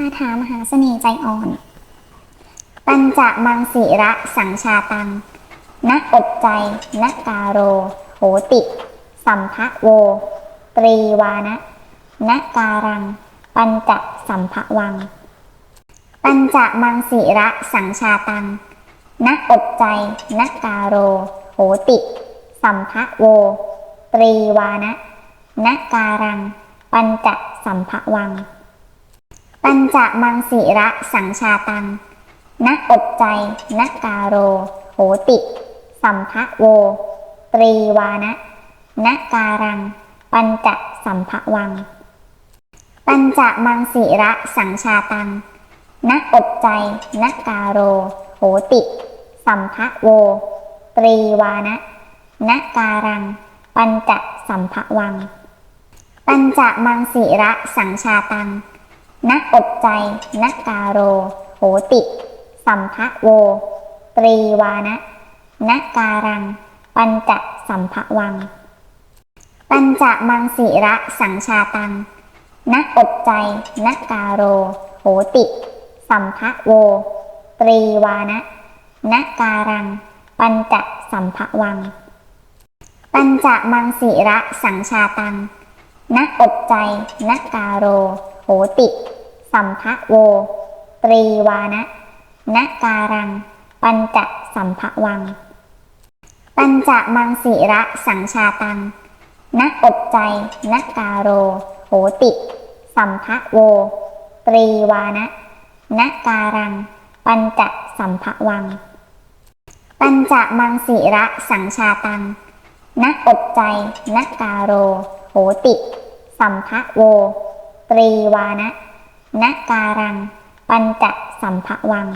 คาถามหาเสน่ห์ใจอ่อน ปัญจมังสีระสังชาตังนักอดใจนักกาโร โหติ สัมภะโว ตรีวานะนักการัง ปัญจสัมภะวัง ปัญจมังสีระสังชาตังนักอดใจนักกาโร โหติ สัมภะโว ตรีวานะนักการัง ปัญจสัมภะวัง ปัญจมังสีระสังชาตังนักอดใจนักกาโร โหติ สัมภะโว ตรีวานะนักการัง ปัญจสัมภะวัง ปัญจมังสีระสังชาตังนักอดใจนักกาโร โหติ สัมภะโว ตรีวานะนักการัง ปัญจสัมภะวัง ปัญจมังสีระสังชาตัง นักอดใจ นักกาโร โหติ สัมภะโว ตรีวานะนักการัง ปัญจสัมภะวัง ปัญจมังสีระสังชาตัง นักอดใจ นักกาโร โหติ สัมภะโว ตรีวานะนักการัง ปัญจสัมภะวัง ปัญจมังสีระสังชาตัง นักอดใจ นักกาโร โหติ สัมภะโว ตรีวานะนการัง ปัญจสัมภะวัง ปัญจมังสีระสังชาตังนักอดใจนักกาโร โหติ สัมภะโว ตรีวานะนการัง ปัญจสัมภะวัง ปัญจมังสีระสังชาตังนักอดใจนักกาโร โหติ สัมภะโว ตรีวานะ นักการัง ปัญจสัมภะวัง